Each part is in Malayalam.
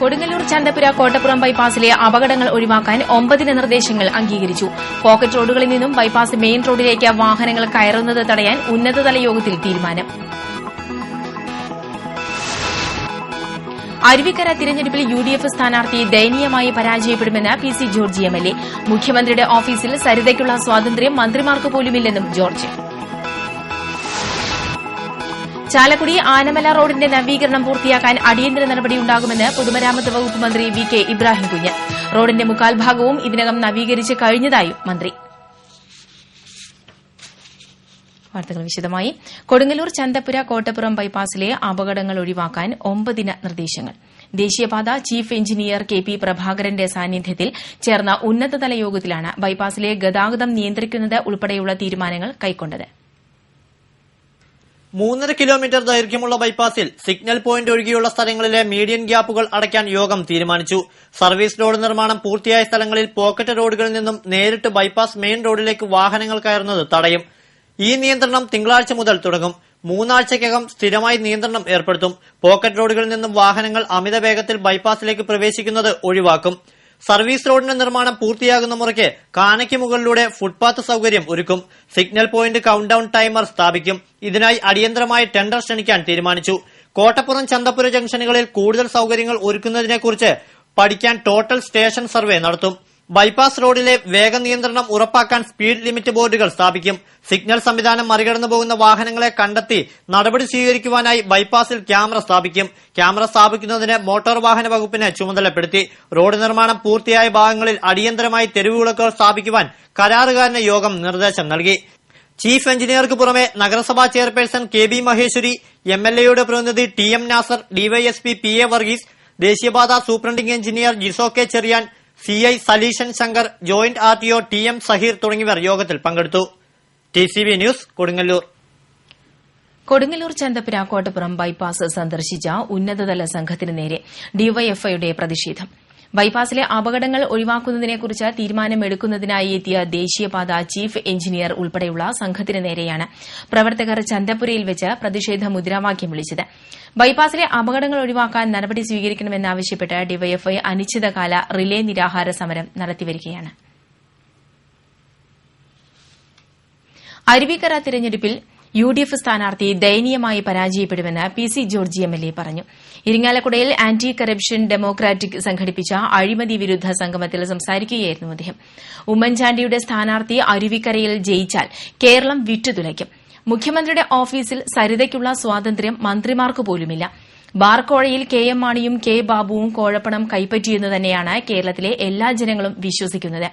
കൊടുങ്ങല്ലൂർ ചന്തപുര കോട്ടപ്പുറം ബൈപ്പാസിലെ അപകടങ്ങൾ ഒഴിവാക്കാൻ ഒമ്പതിന് നിർദ്ദേശങ്ങൾ അംഗീകരിച്ചു. പോക്കറ്റ് റോഡുകളിൽ നിന്നും ബൈപ്പാസ് മെയിൻ റോഡിലേക്ക് വാഹനങ്ങൾ കയറുന്നത് തടയാൻ ഉന്നതതല യോഗത്തിൽ തീരുമാനം. അരുവിക്കര തിരഞ്ഞെടുപ്പിൽ യു ഡി എഫ് സ്ഥാനാർത്ഥി ദയനീയമായി പരാജയപ്പെടുമെന്ന് P C George M L A. മുഖ്യമന്ത്രിയുടെ ഓഫീസിൽ സരിതയ്ക്കുള്ള സ്വാതന്ത്ര്യം മന്ത്രിമാർക്ക് പോലുമില്ലെന്നും ജോർജ്. ചാലക്കുടി ആനമല റോഡിന്റെ നവീകരണം പൂർത്തിയാക്കാൻ അടിയന്തര നടപടിയുണ്ടാകുമെന്ന് പൊതുമരാമത്ത് വകുപ്പ് മന്ത്രി വി കെ ഇബ്രാഹിം കുഞ്ഞ്. റോഡിന്റെ മുക്കാൽ ഭാഗവും ഇതിനകം നവീകരിച്ച് കഴിഞ്ഞതായും മന്ത്രി. വാർത്തകൾ വിശദമായി. കൊടുങ്ങല്ലൂർ ചന്തപുര കോട്ടപ്പുറം ബൈപ്പാസിലെ അപകടങ്ങൾ ഒഴിവാക്കാൻ ഒമ്പതിന നിർദ്ദേശങ്ങൾ. ദേശീയപാത ചീഫ് എഞ്ചിനീയർ കെ പി പ്രഭാകരന്റെ സാന്നിധ്യത്തിൽ ചേർന്ന ഉന്നതതല യോഗത്തിലാണ് ബൈപ്പാസിലെ ഗതാഗതം നിയന്ത്രിക്കുന്നത് ഉൾപ്പെടെയുള്ള തീരുമാനങ്ങൾ കൈക്കൊണ്ടത്. മൂന്നര കിലോമീറ്റർ ദൈർഘ്യമുള്ള ബൈപ്പാസിൽ സിഗ്നൽ പോയിന്റ് ഒഴികെയുള്ള സ്ഥലങ്ങളിലെ മീഡിയൻ ഗ്യാപ്പുകൾ അടയ്ക്കാൻ യോഗം തീരുമാനിച്ചു. സർവീസ് റോഡ് നിർമ്മാണം പൂർത്തിയായ സ്ഥലങ്ങളിൽ പോക്കറ്റ് റോഡുകളിൽ നിന്നും നേരിട്ട് ബൈപ്പാസ് മെയിൻ റോഡിലേക്ക് വാഹനങ്ങൾ കയറുന്നത് തടയും. ഈ നിയന്ത്രണം തിങ്കളാഴ്ച മുതൽ തുടങ്ങും. മൂന്നാഴ്ചയ്ക്കകം സ്ഥിരമായി നിയന്ത്രണം ഏർപ്പെടുത്തും. പോക്കറ്റ് റോഡുകളിൽ നിന്നും വാഹനങ്ങൾ അമിത വേഗത്തിൽ ബൈപ്പാസിലേക്ക് പ്രവേശിക്കുന്നത് ഒഴിവാക്കും. സർവീസ് റോഡിന്റെ നിർമ്മാണം പൂർത്തിയാകുന്ന മുറയ്ക്ക് കാനയ്ക്ക് മുകളിലൂടെ ഫുട്പാത്ത് സൌകര്യം ഒരുക്കും. Signal point count down timer സ്ഥാപിക്കും. ഇതിനായി അടിയന്തരമായി ടെൻഡർ ക്ഷണിക്കാൻ തീരുമാനിച്ചു. കോട്ടപ്പുറം ചന്തപ്പുര ജംഗ്ഷനുകളിൽ കൂടുതൽ സൌകര്യങ്ങൾ ഒരുക്കുന്നതിനെക്കുറിച്ച് പഠിക്കാൻ ടോട്ടൽ സ്റ്റേഷൻ സർവേ നടത്തും. ബൈപ്പാസ് റോഡിലെ വേഗ നിയന്ത്രണം ഉറപ്പാക്കാൻ സ്പീഡ് ലിമിറ്റ് ബോർഡുകൾ സ്ഥാപിക്കും. സിഗ്നൽ സംവിധാനം മറികടന്നു പോകുന്ന വാഹനങ്ങളെ കണ്ടെത്തി നടപടി സ്വീകരിക്കുവാനായി ബൈപ്പാസിൽ ക്യാമറ സ്ഥാപിക്കും. ക്യാമറ സ്ഥാപിക്കുന്നതിന് മോട്ടോർ വാഹന വകുപ്പിനെ ചുമതലപ്പെടുത്തി. റോഡ് നിർമ്മാണം പൂർത്തിയായ ഭാഗങ്ങളിൽ അടിയന്തരമായി തെരുവുവിളക്കുകൾ സ്ഥാപിക്കുവാൻ കരാറുകാരന് യോഗം നിർദ്ദേശം നൽകി. ചീഫ് എഞ്ചിനീയർക്ക് പുറമെ നഗരസഭാ chairperson K B Maheshwari M L എയുടെ പ്രതിനിധി T M Nasar DYSP P A Varghese ദേശീയപാത superintending engineer Jiso K Cheriyan C I Saleeshan Shankar joint R T O T M Saheer തുടങ്ങിയവർ യോഗത്തിൽ പങ്കെടുത്തു. T C B news Kodungallur. Kodungallur Chanthappura Kottappuram bypass സന്ദർശിച്ച ഉന്നതതല സംഘത്തിന് നേരെ ഡിവൈഎഫ്ഐയുടെ പ്രതിഷേധം. ബൈപ്പാസിലെ അപകടങ്ങൾ ഒഴിവാക്കുന്നതിനെക്കുറിച്ച് തീരുമാനമെടുക്കുന്നതിനായി എത്തിയ ദേശീയപാത ചീഫ് എഞ്ചിനീയർ ഉൾപ്പെടെയുള്ള സംഘത്തിന് നേരെയാണ് പ്രവർത്തകർ ചന്തപുരയിൽ വെച്ച് പ്രതിഷേധ മുദ്രാവാക്യം വിളിച്ചത്. ബൈപ്പാസിലെ അപകടങ്ങൾ ഒഴിവാക്കാൻ നടപടി സ്വീകരിക്കണമെന്നാവശ്യപ്പെട്ട് ഡിവൈഎഫ്ഐ അനിശ്ചിതകാല റിലേ നിരാഹാര സമരം നടത്തിവരികയാണ്. അരുവിക്കര തിരഞ്ഞെടുപ്പിൽ യു ഡി എഫ് സ്ഥാനാർത്ഥി ദയനീയമായി പരാജയപ്പെടുമെന്ന് P C George M L A പറഞ്ഞു. ഇരിങ്ങാലക്കുടയിൽ ആന്റി കറപ്ഷൻ ഡെമോക്രാറ്റിക് സംഘടിപ്പിച്ച അഴിമതി വിരുദ്ധ സംഗമത്തിൽ സംസാരിക്കുകയായിരുന്നു അദ്ദേഹം. ഉമ്മൻചാണ്ടിയുടെ സ്ഥാനാർത്ഥി അരുവിക്കരയിൽ ജയിച്ചാൽ കേരളം വിറ്റുതുലയ്ക്കും മുഖ്യമന്ത്രിയുടെ ഓഫീസിൽ സരിതയ്ക്കുള്ള സ്വാതന്ത്ര്യം മന്ത്രിമാർക്ക് പോലുമില്ല. ബാർക്കോഴയിൽ കെ എം മാണിയും കെ ബാബുവും കോഴപ്പണം കൈപ്പറ്റിയെന്ന് തന്നെയാണ് കേരളത്തിലെ എല്ലാ ജനങ്ങളും വിശ്വസിക്കുന്നത്.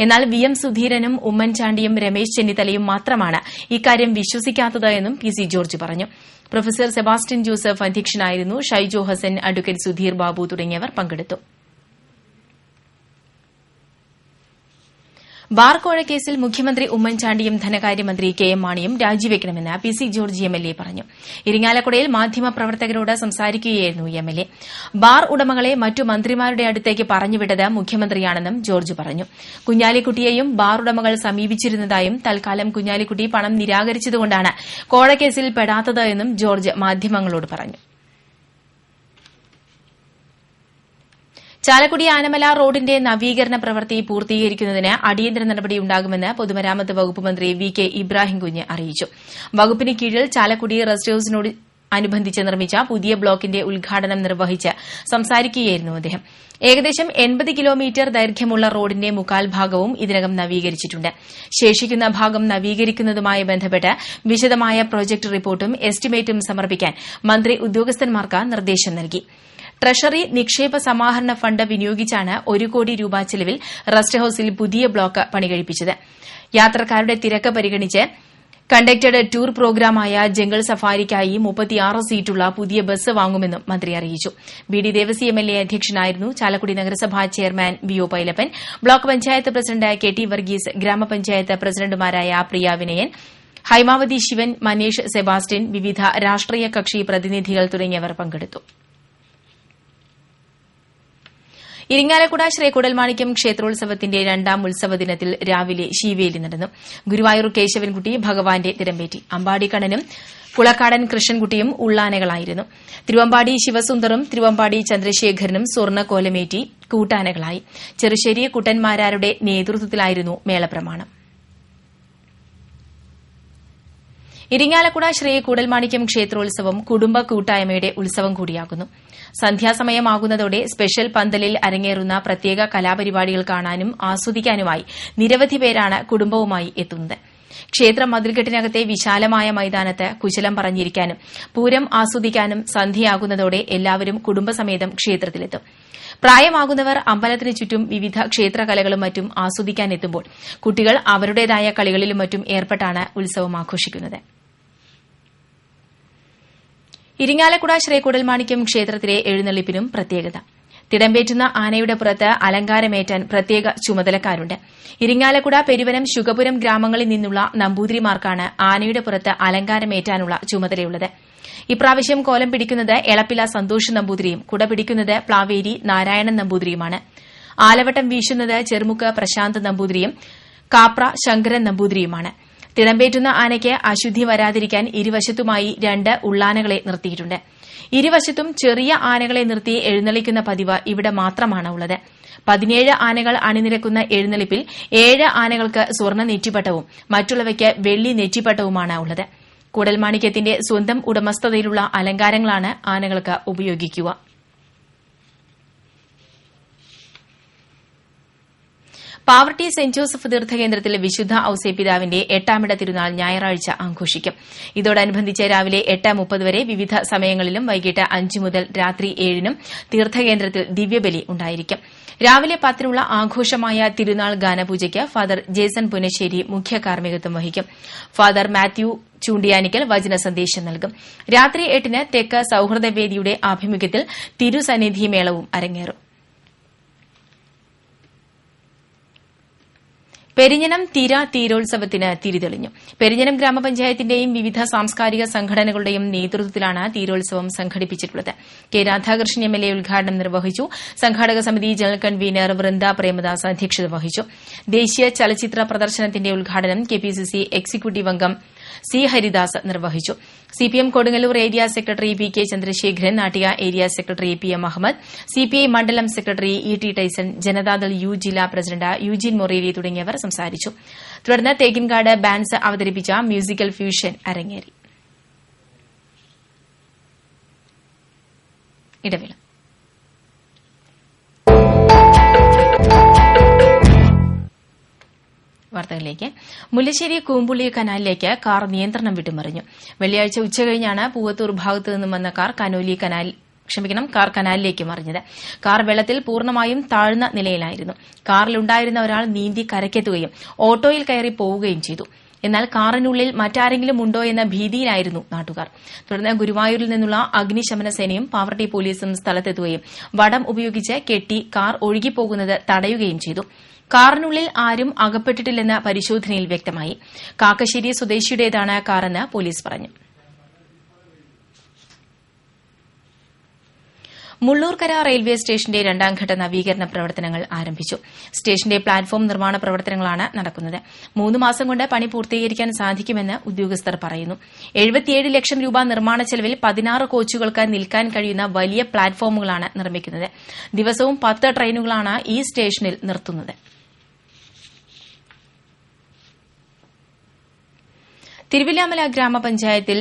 എന്നാൽ വി എം സുധീരനും ഉമ്മൻചാണ്ടിയും രമേശ് ചെന്നിത്തലയും മാത്രമാണ് ഇക്കാര്യം വിശ്വസിക്കാത്തത് എന്നും പി സി ജോർജ് പറഞ്ഞു. പ്രൊഫസർ സെബാസ്റ്റ്യൻ ജോസഫ് അധ്യക്ഷനായിരുന്നു. ഷൈജോ ഹസൻ അഡ്വക്കേറ്റ് സുധീർ ബാബു തുടങ്ങിയവർ പങ്കെടുത്തു. ബാർക്കോഴ കേസിൽ മുഖ്യമന്ത്രി ഉമ്മൻചാണ്ടിയും ധനകാര്യമന്ത്രി കെ എം മാണിയും രാജിവെക്കണമെന്ന് P C George M L A പറഞ്ഞു. ഇരിങ്ങാലക്കുടയിൽ മാധ്യമപ്രവർത്തകരോട് സംസാരിക്കുകയായിരുന്നു എം എൽ എ. ബാർ ഉടമകളെ മറ്റു മന്ത്രിമാരുടെ അടുത്തേക്ക് പറഞ്ഞുവിട്ടത് മുഖ്യമന്ത്രിയാണെന്നും ജോർജ് പറഞ്ഞു. കുഞ്ഞാലിക്കുട്ടിയെയും ബാർ ഉടമകൾ സമീപിച്ചിരുന്നതായും തൽക്കാലം കുഞ്ഞാലിക്കുട്ടി പണം നിരാകരിച്ചതുകൊണ്ടാണ് കോഴക്കേസിൽ പെടാത്തത് എന്നും ജോർജ് മാധ്യമങ്ങളോട് പറഞ്ഞു. ചാലക്കുടി ആനമല റോഡിന്റെ നവീകരണ പ്രവൃത്തി പൂർത്തീകരിക്കുന്നതിന് അടിയന്തര നടപടിയുണ്ടാകുമെന്ന് പൊതുമരാമത്ത് വകുപ്പ് മന്ത്രി വി കെ ഇബ്രാഹിം കുഞ്ഞ് അറിയിച്ചു. വകുപ്പിന് കീഴിൽ ചാലക്കുടി റെസ്റ്റ് ഹൌസിനോട് അനുബന്ധിച്ച് നിർമ്മിച്ച പുതിയ ബ്ലോക്കിന്റെ ഉദ്ഘാടനം നിർവഹിച്ച് സംസാരിക്കുകയായിരുന്നു അദ്ദേഹം. ഏകദേശം എൺപത് കിലോമീറ്റർ ദൈർഘ്യമുള്ള റോഡിന്റെ മുക്കാൽ ഭാഗവും ഇതിനകം നവീകരിച്ചിട്ടുണ്ട്. ശേഷിക്കുന്ന ഭാഗം നവീകരിക്കുന്നതുമായി ബന്ധപ്പെട്ട് വിശദമായ പ്രോജക്ട് റിപ്പോർട്ടും എസ്റ്റിമേറ്റും സമർപ്പിക്കാൻ മന്ത്രി ഉദ്യോഗസ്ഥന്മാർക്ക് നിർദ്ദേശം നൽകി. ട്രഷറി നിക്ഷേപ സമാഹരണ ഫണ്ട് വിനിയോഗിച്ചാണ് ഒരു കോടി രൂപ ചെലവിൽ റസ്റ്റ് ഹൌസിൽ പുതിയ ബ്ലോക്ക് പണികഴിപ്പിച്ചത്. യാത്രക്കാരുടെ തിരക്ക് പരിഗണിച്ച് കണ്ടക്ടഡ് ടൂർ പ്രോഗ്രാമായ ജംഗിൾ സഫാരിക്കായി മുപ്പത്തിയാറ് സീറ്റുള്ള പുതിയ ബസ് വാങ്ങുമെന്നും മന്ത്രി അറിയിച്ചു. B D Devasi M L A അധ്യക്ഷനായിരുന്നു ചാലക്കുടി നഗരസഭാ chairman V O Pailappan. Block panchayat president K T Varghese ഗ്രാമപഞ്ചായത്ത് പ്രസിഡന്റുമാരായ പ്രിയ വിനയൻ ഹൈമാവതി ശിവൻ മനീഷ് സെബാസ്റ്റ്യൻ വിവിധ രാഷ്ട്രീയ കക്ഷി പ്രതിനിധികൾ തുടങ്ങിയവർ പങ്കെടുത്തു. ഇരിങ്ങാലക്കുട ശ്രീ കുടൽമാണിക്യം ക്ഷേത്രോത്സവത്തിന്റെ രണ്ടാം ഉത്സവ ദിനത്തിൽ രാവിലെ ശിവേലി നടന്നു. ഗുരുവായൂർ കേശവൻകുട്ടി ഭഗവാന്റെ തിരമ്പേറ്റി അമ്പാടിക്കണ്ണനും കുളക്കാടൻ കൃഷ്ണൻകുട്ടിയും ഉള്ളാനകളായിരുന്നു. തിരുവമ്പാടി ശിവസുന്ദറും തിരുവമ്പാടി ചന്ദ്രശേഖരനും സ്വർണക്കോലമേറ്റി കൂട്ടാനകളായി. ചെറുശ്ശേരി കുട്ടന്മാരാരുടെ നേതൃത്വത്തിലായിരുന്നു മേളപ്രമാണം. ഇരിങ്ങാലക്കുട ശ്രീ കൂടൽമാണിക്യം ക്ഷേത്രോത്സവം കുടുംബ കൂട്ടായ്മയുടെ ഉത്സവം കൂടിയാകുന്നു. സന്ധ്യാസമയമാകുന്നതോടെ സ്പെഷ്യൽ പന്തലിൽ അരങ്ങേറുന്ന പ്രത്യേക കലാപരിപാടികൾ കാണാനും ആസ്വദിക്കാനുമായി നിരവധി പേരാണ് കുടുംബവുമായി എത്തുന്നത്. ക്ഷേത്ര മതിൽക്കെട്ടിനകത്തെ വിശാലമായ മൈതാനത്ത് കുശലം പറഞ്ഞിരിക്കാനും പൂരം ആസ്വദിക്കാനും സന്ധ്യയാകുന്നതോടെ എല്ലാവരും കുടുംബസമേതം ക്ഷേത്രത്തിലെത്തും. പ്രായമാകുന്നവർ അമ്പലത്തിന് ചുറ്റും വിവിധ ക്ഷേത്രകലകളും മറ്റും ആസ്വദിക്കാനെത്തുമ്പോൾ കുട്ടികൾ അവരുടേതായ കളികളിലും മറ്റും ഏർപ്പെട്ടാണ് ഉത്സവം ആഘോഷിക്കുന്നത്. ഇരിങ്ങാലക്കുട ശ്രീ കുടൽമാണിക്യം ക്ഷേത്രത്തിലെ എഴുന്നള്ളിപ്പിനും പ്രത്യേകത. തിടമ്പേറ്റുന്ന ആനയുടെ പുറത്ത് അലങ്കാരമേറ്റാൻ പ്രത്യേക ചുമതലക്കാരുണ്ട്. ഇരിങ്ങാലക്കുട പെരുവനം ശുഗപുരം ഗ്രാമങ്ങളിൽ നിന്നുള്ള നമ്പൂതിരിമാർക്കാണ് ആനയുടെ പുറത്ത് അലങ്കാരമേറ്റാനുള്ള ചുമതലയുള്ളത്. ഇപ്രാവശ്യം കോലം പിടിക്കുന്നത് എളപ്പില സന്തോഷ് നമ്പൂതിരിയും കുട പിടിക്കുന്നത് പ്ലാവേരി നാരായണൻ നമ്പൂതിരിയുമാണ്. ആലവട്ടം വീശുന്നത് ചെറുമുക്ക് പ്രശാന്ത് നമ്പൂതിരിയും കാപ്ര ശങ്കരൻ നമ്പൂതിരിയുമാണ്. തിടമ്പേറ്റുന്ന ആനയ്ക്ക് അശുദ്ധി വരാതിരിക്കാൻ ഇരുവശത്തുമായി രണ്ട് ഉള്ളാനകളെ നിർത്തിയിട്ടുണ്ട്. ഇരുവശത്തും ചെറിയ ആനകളെ നിർത്തി എഴുന്നള്ളിക്കുന്ന പതിവ് ഇവിടെ മാത്രമാണ് ഉള്ളത്. പതിനേഴ് ആനകൾ അണിനിരക്കുന്ന എഴുന്നള്ളിപ്പിൽ ഏഴ് ആനകൾക്ക് സ്വർണ നെറ്റിപ്പട്ടവും മറ്റുള്ളവയ്ക്ക് വെള്ളി നെറ്റിപ്പട്ടവുമാണ് ഉള്ളത്. കൂടൽമാണിക്യത്തിന്റെ സ്വന്തം ഉടമസ്ഥതയിലുള്ള അലങ്കാരങ്ങളാണ് ആനകൾക്ക് ഉപയോഗിക്കുക. പാവർട്ടി സെന്റ് ജോസഫ് തീർത്ഥകേന്ദ്രത്തിലെ വിശുദ്ധ ഔസേപിതാവിന്റെ എട്ടാമിട തിരുനാൾ ഞായറാഴ്ച ആഘോഷിക്കും. ഇതോടനുബന്ധിച്ച് രാവിലെ എട്ട് മുപ്പത് വരെ വിവിധ സമയങ്ങളിലും വൈകിട്ട് അഞ്ച് മുതൽ രാത്രി ഏഴിനും തീർത്ഥകേന്ദ്രത്തിൽ ദിവ്യബലി ഉണ്ടായിരിക്കും. രാവിലെ പത്തിനുള്ള ആഘോഷമായ തിരുനാൾ ഗാനപൂജയ്ക്ക് ഫാദർ ജേസൺ പുനശ്ശേരി മുഖ്യ കാർമ്മികത്വം വഹിക്കും. ഫാദർ മാത്യു ചൂണ്ടിയാനിക്കൽ വചന സന്ദേശം നൽകും. രാത്രി എട്ടിന് തെക്ക് സൌഹൃദവേദിയുടെ ആഭിമുഖ്യത്തിൽ തിരുസന്നിധി മേളവും അരങ്ങേറും. പെരിഞ്ഞനം തീര തീരോത്സവത്തിന് തിരിതെളിഞ്ഞു. പെരിഞ്ഞനം ഗ്രാമപഞ്ചായത്തിന്റെയും വിവിധ സാംസ്കാരിക സംഘടനകളുടെയും നേതൃത്വത്തിലാണ് തീരോത്സവം സംഘടിപ്പിച്ചിട്ടുള്ളത്. K Radhakrishnan M L A ഉദ്ഘാടനം നിർവഹിച്ചു. സംഘാടക സമിതി ജനറൽ കൺവീനർ വൃന്ദ പ്രേമദാസ് അധ്യക്ഷത വഹിച്ചു. ദേശീയ ചലച്ചിത്ര പ്രദർശനത്തിന്റെ ഉദ്ഘാടനം കെപിസിസി എക്സിക്യൂട്ടീവ് അംഗം സി ഹരിദാസ് നിർവഹിച്ചു. CPM Kodungallur area secretary P K Chandrasekharan Nattika area secretary P M Ahammed CPI മണ്ഡലം secretary E T Tyson Janata Dal U ജില്ലാ പ്രസിഡന്റ് യുജിൻ മൊറേരി തുടങ്ങിയവർ സംസാരിച്ചു. തുടർന്ന് തേക്കിൻകാട് ബാൻസ് അവതരിപ്പിച്ച മ്യൂസിക്കൽ ഫ്യൂഷൻ അരങ്ങേറി. ഇടവേള. വാർത്തകളിലേക്ക്. മുല്ലശ്ശേരി കൂമ്പുള്ളി കനാലിലേക്ക് കാർ നിയന്ത്രണം വിട്ടുമറിഞ്ഞു. വെള്ളിയാഴ്ച ഉച്ചകഴിഞ്ഞാണ് പൂവത്തൂർ ഭാഗത്തു നിന്നും വന്ന കാർ കനോലി കനാൽ ക്ഷമിക്കണം കാർ കനാലിലേക്ക് മറിഞ്ഞത്. കാർ വെള്ളത്തിൽ പൂർണമായും താഴ്ന്ന നിലയിലായിരുന്നു. കാറിലുണ്ടായിരുന്ന ഒരാൾ നീന്തി കരയ്ക്കെത്തുകയും ഓട്ടോയിൽ കയറി പോവുകയും ചെയ്തു. എന്നാൽ കാറിനുള്ളിൽ മറ്റാരെങ്കിലും ഉണ്ടോ എന്ന ഭീതിയിലായിരുന്നു നാട്ടുകാർ. തുടർന്ന് ഗുരുവായൂരിൽ നിന്നുള്ള അഗ്നിശമന സേനയും പാവർട്ടി പോലീസും സ്ഥലത്തെത്തുകയും വടം ഉപയോഗിച്ച് കെട്ടി കാർ ഒഴുകിപ്പോകുന്നത് തടയുകയും ചെയ്തു. കാറിനുള്ളിൽ ആരും അകപ്പെട്ടിട്ടില്ലെന്ന് പരിശോധനയിൽ വ്യക്തമായി. കാക്കശ്ശേരി സ്വദേശിയുടേതാണ് കാറെന്ന് പോലീസ് പറഞ്ഞു. മുള്ളൂർക്കര റെയിൽവേ സ്റ്റേഷന്റെ രണ്ടാംഘട്ട നവീകരണ പ്രവർത്തനങ്ങൾ ആരംഭിച്ചു. സ്റ്റേഷന്റെ പ്ലാറ്റ്ഫോം നിർമ്മാണ പ്രവർത്തനങ്ങളാണ് നടക്കുന്നത്. മൂന്ന് മാസം കൊണ്ട് പണി പൂർത്തീകരിക്കാൻ സാധിക്കുമെന്ന് ഉദ്യോഗസ്ഥർ പറയുന്നു. എഴുപത്തിയേഴ് ലക്ഷം രൂപ നിർമ്മാണ ചെലവിൽ പതിനാറ് കോച്ചുകൾക്ക് നിൽക്കാൻ കഴിയുന്ന വലിയ പ്ലാറ്റ്ഫോമുകളാണ് നിർമ്മിക്കുന്നത്. ദിവസവും പത്ത് ട്രെയിനുകളാണ് ഈ സ്റ്റേഷനിൽ നിർത്തുന്നത്. തിരുവില്ലാമല ഗ്രാമപഞ്ചായത്തിൽ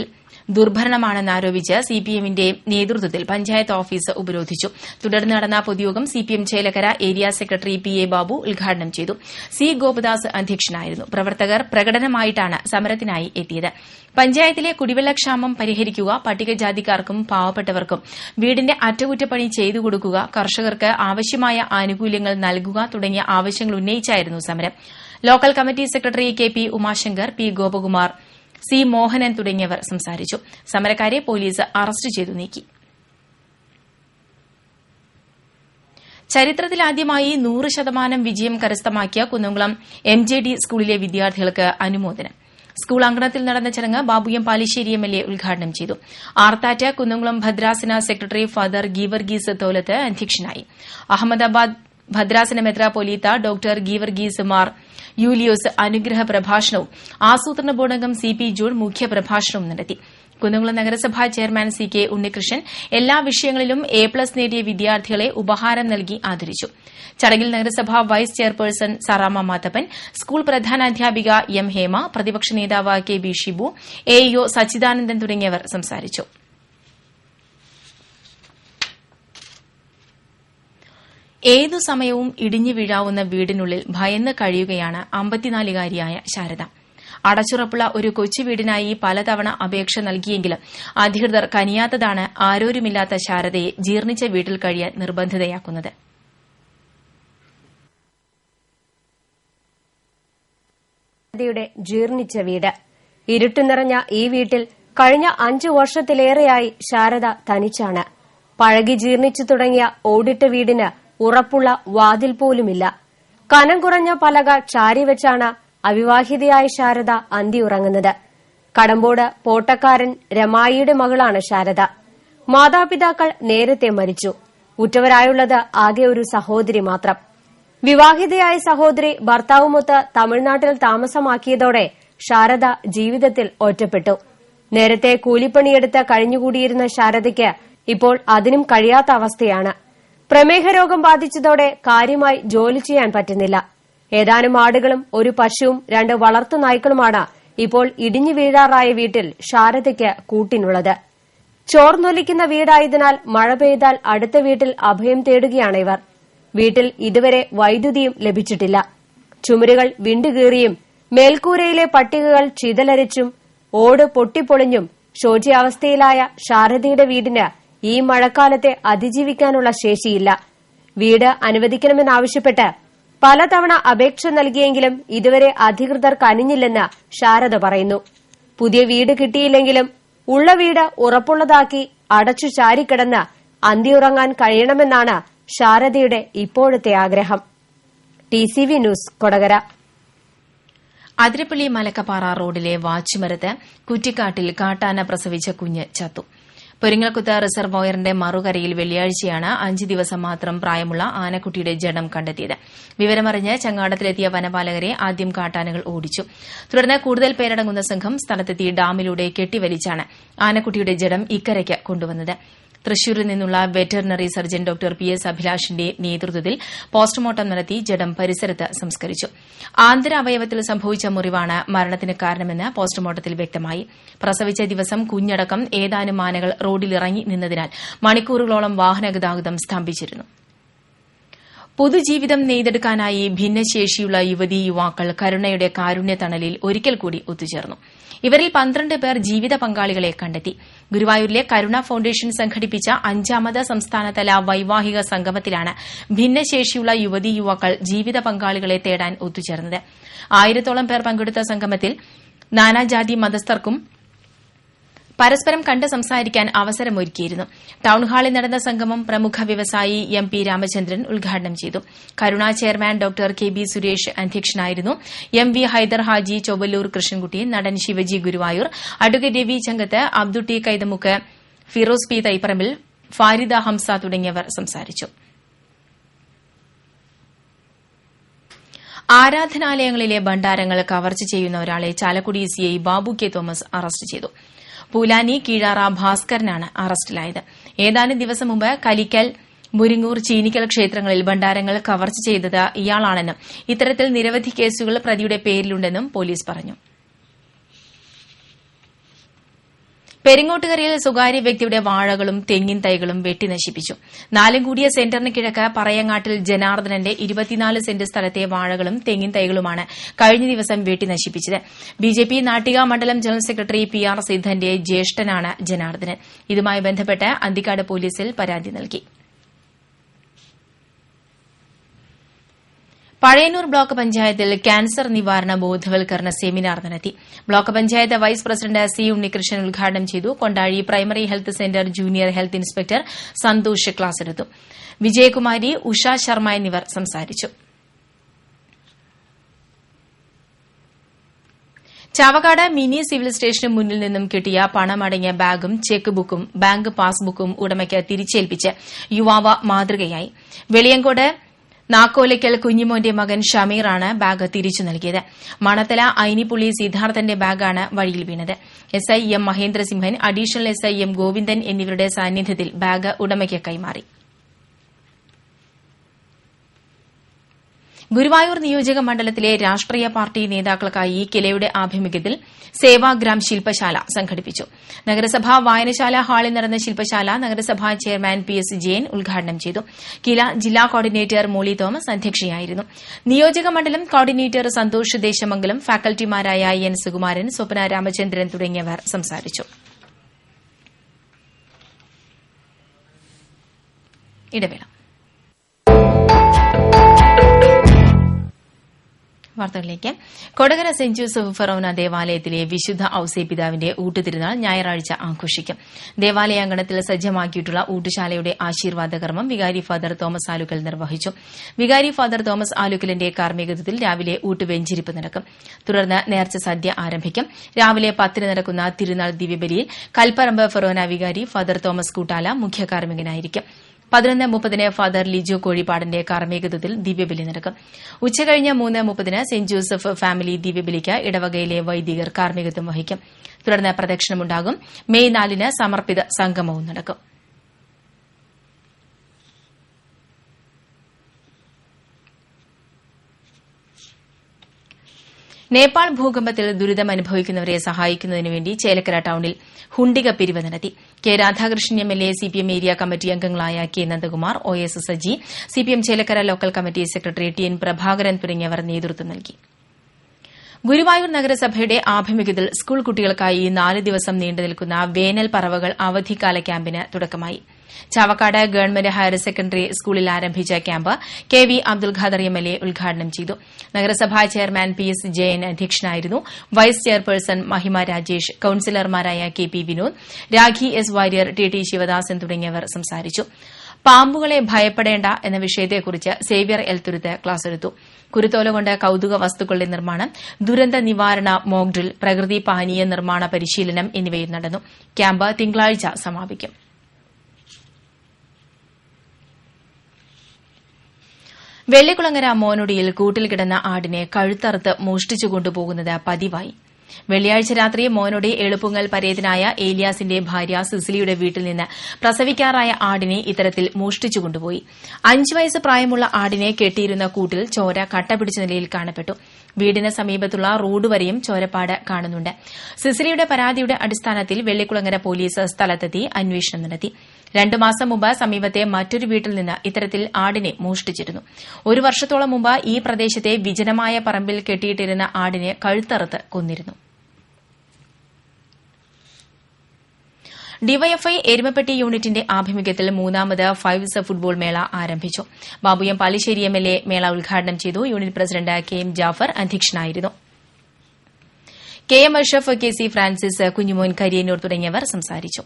ദുർഭരണമാണെന്നാരോപിച്ച് സിപിഎമ്മിന്റെ നേതൃത്വത്തിൽ പഞ്ചായത്ത് ഓഫീസ് ഉപരോധിച്ചു. തുടർന്ന് നടന്ന പൊതുയോഗം CPM Chelakkara area secretary P A Babu ഉദ്ഘാടനം ചെയ്തു. സി ഗോപദാസ് അധ്യക്ഷനായിരുന്നു. പ്രവർത്തകർ പ്രകടനമായിട്ടാണ് സമരത്തിനായി എത്തിയത്. പഞ്ചായത്തിലെ കുടിവെള്ളക്ഷാമം പരിഹരിക്കുക പട്ടികജാതിക്കാർക്കും പാവപ്പെട്ടവർക്കും വീടിന്റെ അറ്റകുറ്റപ്പണി ചെയ്തു കൊടുക്കുക കർഷകർക്ക് ആവശ്യമായ ആനുകൂല്യങ്ങൾ നൽകുക തുടങ്ങിയ ആവശ്യങ്ങൾ ഉന്നയിച്ചായിരുന്നു സമരം. Local committee secretary K P Umashankar P Gopakumar C Mohanan തുടങ്ങിയവർ സംസാരിച്ചു. സമരക്കാരെ പോലീസ് അറസ്റ്റ് ചെയ്തു നീക്കി. ചരിത്രത്തിലാദ്യമായി നൂറ് ശതമാനം വിജയം കരസ്ഥമാക്കിയ കുന്നംകുളം എം ജെ ഡി സ്കൂളിലെ വിദ്യാർത്ഥികൾക്ക് അനുമോദനം. സ്കൂൾ അങ്കണത്തിൽ നടന്ന ചടങ്ങ് ബാബുയം പാലിശ്ശേരി എം എൽ എ ഉദ്ഘാടനം ചെയ്തു. ആർത്താറ്റ കുന്നംകുളം ഭദ്രാസന സെക്രട്ടറി ഫാദർ ഗീവർഗീസ് തോലത്ത് അധ്യക്ഷനായി. അഹമ്മദാബാദ് ഭദ്രാസന മെത്രാപൊലീത്ത ഡോക്ടർ ഗീവർഗീസ് മാർ യൂലിയോസ് അനുഗ്രഹ പ്രഭാഷണവും ആസൂത്രണ ബോർഡംഗം സി പി ജോൺ മുഖ്യപ്രഭാഷണവും നടത്തി. കുന്നംകുളം നഗരസഭാ ചെയർമാൻ സി കെ ഉണ്ണികൃഷ്ണൻ എല്ലാ വിഷയങ്ങളിലും എ പ്ലസ് നേടിയ വിദ്യാർത്ഥികളെ ഉപഹാരം നൽകി ആദരിച്ചു. ചടങ്ങിൽ നഗരസഭാ vice chairperson Sarama Mathappan school പ്രധാനാധ്യാപിക M Hema പ്രതിപക്ഷ നേതാവ് K B Shibu AEO Sachidanandan തുടങ്ങിയവർ സംസാരിച്ചു. ഏതു സമയവും ഇടിഞ്ഞു വീഴാവുന്ന വീടിനുള്ളിൽ ഭയന്ന് കഴിയുകയാണ് അമ്പത്തിനാലുകാരിയായ ശാരദ. അടച്ചുറപ്പുള്ള ഒരു കൊച്ചു വീടിനായി പലതവണ അപേക്ഷ നൽകിയെങ്കിലും അധികൃതർ കനിയാത്തതാണ് ആരോരുമില്ലാത്ത ശാരദയെ ജീർണിച്ച വീട്ടിൽ കഴിയാൻ നിർബന്ധിതയാക്കുന്നത്. യുടെ ജീർണിച്ച വീട്. ഇരുട്ടു നിറഞ്ഞ ഈ വീട്ടിൽ കഴിഞ്ഞ അഞ്ചു വർഷത്തിലേറെയായി ശാരദ തനിച്ചാണ്. പഴകി ജീർണിച്ചു തുടങ്ങിയ ഓടിട്ട വീടിന് ഉറപ്പുള്ള വാതിൽ പോലുമില്ല. കനം കുറഞ്ഞ പലക ചാരിവെച്ചാണ് അവിവാഹിതയായ ശാരദ അന്തിയുറങ്ങുന്നത് കടമ്പോട് പോട്ടക്കാരൻ രമായിയുടെ മകളാണ് ശാരദ. മാതാപിതാക്കൾ നേരത്തെ മരിച്ചു. ഉറ്റവരായുള്ളത് ആകെ ഒരു സഹോദരി മാത്രം. വിവാഹിതയായ സഹോദരി ഭർത്താവുമൊത്ത് തമിഴ്നാട്ടിൽ താമസമാക്കിയതോടെ ശാരദ ജീവിതത്തിൽ ഒറ്റപ്പെട്ടു. നേരത്തെ കൂലിപ്പണിയെടുത്ത് കഴിഞ്ഞുകൂടിയിരുന്ന ശാരദയ്ക്ക് ഇപ്പോൾ അതിനും കഴിയാത്ത അവസ്ഥയാണ്. പ്രമേഹ രോഗം ബാധിച്ചതോടെ കാര്യമായി ജോലി ചെയ്യാൻ പറ്റുന്നില്ല. ഏതാനും ആടുകളും ഒരു പശുവും രണ്ട് വളർത്തു നായ്ക്കളുമാണ് ഇപ്പോൾ ഇടിഞ്ഞു വീഴാറായ വീട്ടിൽ ശാരദയ്ക്ക് കൂട്ടിനുള്ളത്. ചോർന്നൊലിക്കുന്ന വീടായതിനാൽ മഴ പെയ്താൽ അടുത്ത വീട്ടിൽ അഭയം തേടുകയാണ് ഇവർ. വീട്ടിൽ ഇതുവരെ വൈദ്യുതിയും ലഭിച്ചിട്ടില്ല. ചുമരുകൾ വിണ്ടുകീറിയും മേൽക്കൂരയിലെ പട്ടികകൾ ചിതലരിച്ചും ഓട് പൊട്ടിപ്പൊളിഞ്ഞും ശോചിയാവസ്ഥയിലായ ശാരദയുടെ വീടിന് ഈ മഴക്കാലത്തെ അതിജീവിക്കാനുള്ള ശേഷിയില്ല. വീട് അനുവദിക്കണമെന്നാവശ്യപ്പെട്ട് പലതവണ അപേക്ഷ നൽകിയെങ്കിലും ഇതുവരെ അധികൃതർ കനിഞ്ഞില്ലെന്ന് ശാരദ പറയുന്നു. പുതിയ വീട് കിട്ടിയില്ലെങ്കിലും ഉള്ള വീട് ഉറപ്പുള്ളതാക്കി അടച്ചു ചാരിക്കിടന്ന് അന്തിയുറങ്ങാൻ കഴിയണമെന്നാണ് ശാരദയുടെ ഇപ്പോഴത്തെ ആഗ്രഹം. T C V news Kodakara. Athirappilly Malakkappara റോഡിലെ വാച്ചുമരത്ത് കുറ്റിക്കാട്ടിൽ കാട്ടാന പ്രസവിച്ച കുഞ്ഞ് ചത്തു. പൊരിങ്ങൽക്കുത്ത് റിസർവോയറിന്റെ മറുകരയിൽ വെള്ളിയാഴ്ചയാണ് അഞ്ച് ദിവസം മാത്രം പ്രായമുള്ള ആനക്കുട്ടിയുടെ ജഡം കണ്ടെത്തിയത്. വിവരമറിഞ്ഞ് ചങ്ങാടത്തിലെത്തിയ വനപാലകരെ ആദ്യം കാട്ടാനകൾ ഓടിച്ചു. തുടർന്ന് കൂടുതൽ പേരടങ്ങുന്ന സംഘം സ്ഥലത്തെത്തി ഡാമിലൂടെ കെട്ടിവലിച്ചാണ് ആനക്കുട്ടിയുടെ ജഡം ഇക്കരയ്ക്ക് കൊണ്ടുവന്നത്. തൃശൂരിൽ നിന്നുള്ള veterinary surgeon doctor P S അഭിലാഷിന്റെ നേതൃത്വത്തിൽ പോസ്റ്റ്മോർട്ടം നടത്തി ജഡം പരിസരത്ത് സംസ്കരിച്ചു. ആന്തര അവയവത്തിൽ സംഭവിച്ച മുറിവാണ് മരണത്തിന് കാരണമെന്ന് പോസ്റ്റ്മോർട്ടത്തിൽ വ്യക്തമായി. പ്രസവിച്ച ദിവസം കുഞ്ഞടക്കം ഏതാനും ആനകൾ റോഡിലിറങ്ങി നിന്നതിനാൽ മണിക്കൂറുകളോളം വാഹനഗതാഗതം സ്തംഭിച്ചിരുന്നു. പൊതുജീവിതം നെയ്തെടുക്കാനായി ഭിന്നശേഷിയുള്ള യുവതീ യുവാക്കൾ കരുണയുടെ കാരുണ്യ തണലിൽ ഒരിക്കൽ കൂടി ഒത്തുചേർന്നു. ഇവരിൽ പന്ത്രണ്ട് പേർ ജീവിത പങ്കാളികളെ കണ്ടെത്തി. ഗുരുവായൂരിലെ കരുണ ഫൌണ്ടേഷൻ സംഘടിപ്പിച്ച അഞ്ചാമത് സംസ്ഥാനതല വൈവാഹിക സംഗമത്തിലാണ് ഭിന്നശേഷിയുള്ള യുവതി യുവാക്കൾ ജീവിത പങ്കാളികളെ തേടാൻ ഒത്തുചേർന്നത്. ആയിരത്തോളം പേർ പങ്കെടുത്ത സംഗമത്തിൽ നാനാജാതി മതസ്ഥർക്കും പരസ്പരം കണ്ട് സംസാരിക്കാൻ അവസരമൊരുക്കിയിരുന്നു. ടൌൺഹാളിൽ നടന്ന സംഗമം പ്രമുഖ വ്യവസായി എം പി രാമചന്ദ്രൻ ഉദ്ഘാടനം ചെയ്തു. Karuna chairman doctor K B Suresh അധ്യക്ഷനായിരുന്നു. എം വി ഹൈദർ ഹാജി ചൊവ്വല്ലൂർ കൃഷ്ണൻകുട്ടി നടൻ ശിവജി ഗുരുവായൂർ അഡ്വക്കേറ്റ് രവി ചങ്കത്ത് അബ്ദുട്ടി കൈതമുക്ക് ഫിറോസ് പി തൈപ്പറമ്പിൽ ഫാരിദ ഹംസ തുടങ്ങിയവർ സംസാരിച്ചു. ആരാധനാലയങ്ങളിലെ ഭണ്ഡാരങ്ങൾ കവർച്ച ചെയ്യുന്ന ഒരാളെ Chalakudy CI Babu K Thomas arrest ചെയ്തു. പൂലാനി കീഴാറ ഭാസ്കരനാണ് അറസ്റ്റിലായത്. ഏതാനും ദിവസം മുമ്പ് കലിക്കൽ മുരിങ്ങൂർ ചീനിക്കൽ ക്ഷേത്രങ്ങളിൽ ഭണ്ഡാരങ്ങൾ കവർച്ച ചെയ്തത് ഇയാളാണെന്നും ഇത്തരത്തിൽ നിരവധി കേസുകൾ പ്രതിയുടെ പേരിലുണ്ടെന്നും പോലീസ് പറഞ്ഞു. പെരിങ്ങോട്ടുകരയിൽ സ്വകാര്യ വ്യക്തിയുടെ വാഴകളും തെങ്ങിൻ തൈകളും വെട്ടി നശിപ്പിച്ചു. നാലും കൂടിയ സെന്ററിന് കിഴക്ക് പറയങ്ങാട്ടിൽ ജനാർദ്ദനന്റെ ഇരുപത്തിനാല് സെന്റ് സ്ഥലത്തെ വാഴകളും തെങ്ങിൻ തൈകളുമാണ് കഴിഞ്ഞ ദിവസം വെട്ടി നശിപ്പിച്ചത്. ബിജെപി നാട്ടിക മണ്ഡലം ജനറൽ സെക്രട്ടറി പി ആർ സിദ്ധന്റെ ജ്യേഷ്ഠനാണ് ജനാർദ്ദനൻ. ഇതുമായി ബന്ധപ്പെട്ട് അന്തിക്കാട് പോലീസിൽ പരാതി നൽകി. പഴയന്നൂർ ബ്ലോക്ക് പഞ്ചായത്തിൽ ക്യാൻസർ നിവാരണ ബോധവൽക്കരണ സെമിനാർ നടത്തി. Block panchayat vice president C Unnikrishnan ഉദ്ഘാടനം ചെയ്തു. Kondazhi primary health centre junior health inspector Santhosh class എടുത്തു. വിജയകുമാരി ഉഷ ശർമ്മ എന്നിവർ സംസാരിച്ചു. ചാവക്കാട് മിനി സിവിൽ സ്റ്റേഷന് മുന്നിൽ നിന്നും കിട്ടിയ പണമടങ്ങിയ ബാഗും ചെക്ക് ബുക്കും ബാങ്ക് പാസ്ബുക്കും ഉടമയ്ക്ക് തിരിച്ചേൽപ്പിച്ച് യുവാവ് മാതൃകയായി. വെളിയങ്കോട് നാക്കോലയ്ക്കൽ കുഞ്ഞിമോന്റെ മകൻ ഷമീറാണ് ബാഗ് തിരിച്ചു നൽകിയത്. മണത്തല ഐനിപ്പുള്ളി സിദ്ധാർത്ഥന്റെ ബാഗാണ് വഴിയിൽ വീണത്. S I M Mahendrasimhan additional S I M Govindan എന്നിവരുടെ സാന്നിധ്യത്തിൽ ബാഗ് ഉടമയ്ക്ക് കൈമാറി. ഗുരുവായൂർ നിയോജക മണ്ഡലത്തിലെ രാഷ്ട്രീയ പാർട്ടി നേതാക്കൾക്കായി കിലയുടെ ആഭിമുഖ്യത്തിൽ സേവാഗ്രാം ശില്പശാല സംഘടിപ്പിച്ചു. നഗരസഭാ വായനശാല ഹാളിൽ നടന്ന ശില്പശാല നഗരസഭാ ചെയർമാൻ പി എസ് ജയൻ ഉദ്ഘാടനം ചെയ്തു. കില ജില്ലാ കോർഡിനേറ്റർ മോളി തോമസ് അധ്യക്ഷയായിരുന്നു. നിയോജക മണ്ഡലം കോർഡിനേറ്റർ സന്തോഷ് ദേശമംഗലം ഫാക്കൽറ്റിമാരായ എൻ സുകുമാരൻ സ്വപ്ന രാമചന്ദ്രൻ തുടങ്ങിയവർ സംസാരിച്ചു. ഇടവേള. വാർത്തകളിലേക്ക്. കൊടകര സെന്റ് ജോസഫ് ഫെറോന ദേവാലയത്തിലെ വിശുദ്ധ ഔസേ പിതാവിന്റെ ഊട്ടുതിരുനാൾ ഞായറാഴ്ച ആഘോഷിക്കും. ദേവാലയാങ്കണത്തിൽ സജ്ജമാക്കിയിട്ടുള്ള ഊട്ടുശാലയുടെ ആശീർവാദ കർമ്മം വികാരി ഫാദർ തോമസ് ആലുക്കൽ നിർവഹിച്ചു. വികാരി ഫാദർ തോമസ് ആലുക്കലിന്റെ കാർമ്മികത്വത്തിൽ രാവിലെ ഊട്ടുവെഞ്ചിരിപ്പ് നടക്കും. തുടർന്ന് നേർച്ച സദ്യ ആരംഭിക്കും. രാവിലെ പത്തിന് നടക്കുന്ന തിരുനാൾ ദിവ്യബലിയിൽ കൽപ്പറമ്പ് ഫെറോന വികാരി ഫാദർ തോമസ് കൂട്ടാല മുഖ്യ കാർമ്മികനായിരിക്കും പതിനൊന്ന് മുപ്പതിന് ഫാദർ ലിജോ കോഴിപ്പാടിന്റെ കാർമ്മികത്വത്തിൽ ദിവ്യബലി നടക്കും ഉച്ചകഴിഞ്ഞ് മൂന്ന് മുപ്പതിന് സെന്റ് ജോസഫ് ഫാമിലി ദിവ്യബലിക്ക് ഇടവകയിലെ വൈദികർ കാർമ്മികത്വം വഹിക്കും. തുടർന്ന് പ്രദക്ഷിണമുണ്ടാകും. മെയ് നാലിന് സമർപ്പിത സംഗമവും നടക്കും. നേപ്പാൾ ഭൂകമ്പത്തിൽ ദുരിതം അനുഭവിക്കുന്നവരെ സഹായിക്കുന്നതിനുവേണ്ടി ചേലക്കര ടൌണിൽ ഹുണ്ടിക പിരിവ് നടത്തി. K Radhakrishnan M L A CPM area committee അംഗങ്ങളായ K Nandakumar O S Saji CPM Chelakkara local committee secretary T N Prabhakaran തുടങ്ങിയവർ നേതൃത്വം നൽകി. ഗുരുവായൂർ നഗരസഭയുടെ ആഭിമുഖ്യത്തിൽ സ്കൂൾ കുട്ടികൾക്കായി നാല് ദിവസം നീണ്ടുനിൽക്കുന്ന വേനൽ പറവകൾ അവധിക്കാല ക്യാമ്പിന് തുടക്കമായി. ചാവക്കാട് ഗവൺമെന്റ് ഹയർ സെക്കൻഡറി സ്കൂളിൽ ആരംഭിച്ച camp K V Abdul Khader M L A ഉദ്ഘാടനം ചെയ്തു. നഗരസഭാ ചെയർമാൻ പി എസ് ജയൻ അധ്യക്ഷനായിരുന്നു. Vice chairperson Mahima Rajesh കൌൺസിലർമാരായ K P Vinod Rakhi S Warrier T T Sivadasan തുടങ്ങിയവർ സംസാരിച്ചു. പാമ്പുകളെ ഭയപ്പെടേണ്ട എന്ന വിഷയത്തെക്കുറിച്ച് സേവ്യർ എൽത്തുരുത്ത് ക്ലാസ് എടുത്തു. കുരുത്തോല കൊണ്ട് കൌതുക വസ്തുക്കളുടെ നിർമ്മാണം ദുരന്ത നിവാരണ മോക്ഡ്രിൽ പ്രകൃതി പാനീയ നിർമ്മാണ പരിശീലനം എന്നിവയും നടന്നു. ക്യാമ്പ് തിങ്കളാഴ്ച സമാപിക്കും. വെള്ളിക്കുളങ്ങര മോനുടിയിൽ കൂട്ടിൽ കിടന്ന ആടിനെ കഴുത്തറുത്ത് മോഷ്ടിച്ചു കൊണ്ടുപോകുന്നത് പതിവായി. വെള്ളിയാഴ്ച രാത്രി മോനുടി എളുപ്പുങ്ങൽ പരേതനായ ഏലിയാസിന്റെ ഭാര്യ സിസിലിയുടെ വീട്ടിൽ നിന്ന് പ്രസവിക്കാറായ ആടിനെ ഇത്തരത്തിൽ മോഷ്ടിച്ചു കൊണ്ടുപോയി. അഞ്ചു വയസ്സ് പ്രായമുള്ള ആടിനെ കെട്ടിയിരുന്ന കൂട്ടിൽ ചോര കട്ടപിടിച്ച നിലയിൽ കാണപ്പെട്ടു. വീടിന് സമീപത്തുള്ള റോഡ് വരെയും ചോരപ്പാട് കാണുന്നുണ്ട്. സിസിലിയുടെ പരാതിയുടെ അടിസ്ഥാനത്തിൽ വെള്ളിക്കുളങ്ങര പോലീസ് സ്ഥലത്തെത്തി അന്വേഷണം നടത്തി. രണ്ടു മാസം മുമ്പ് സമീപത്തെ മറ്റൊരു വീട്ടിൽ നിന്ന് ഇത്തരത്തിൽ ആടിനെ മോഷ്ടിച്ചിരുന്നു. ഒരു വർഷത്തോളം മുമ്പ് ഈ പ്രദേശത്തെ വിജനമായ പറമ്പിൽ കെട്ടിയിട്ടിരുന്ന ആടിനെ കഴുത്തറുത്ത് കൊന്നിരുന്നു. ഡിവൈഎഫ്ഐ എരുമപ്പെട്ടി യൂണിറ്റിന്റെ ആഭിമുഖ്യത്തിൽ മൂന്നാമത് ഫൈവ്സ് ഫുട്ബോൾ മേള ആരംഭിച്ചു. ബാബുയം പാലിശ്ശേരി എം എൽ എ മേള ഉദ്ഘാടനം ചെയ്തു. Unit president K M Jafar അധ്യക്ഷനായിരുന്നു. K M Ashraf K C Francis Kunjumon Kariyannur തുടങ്ങിയവർ സംസാരിച്ചു.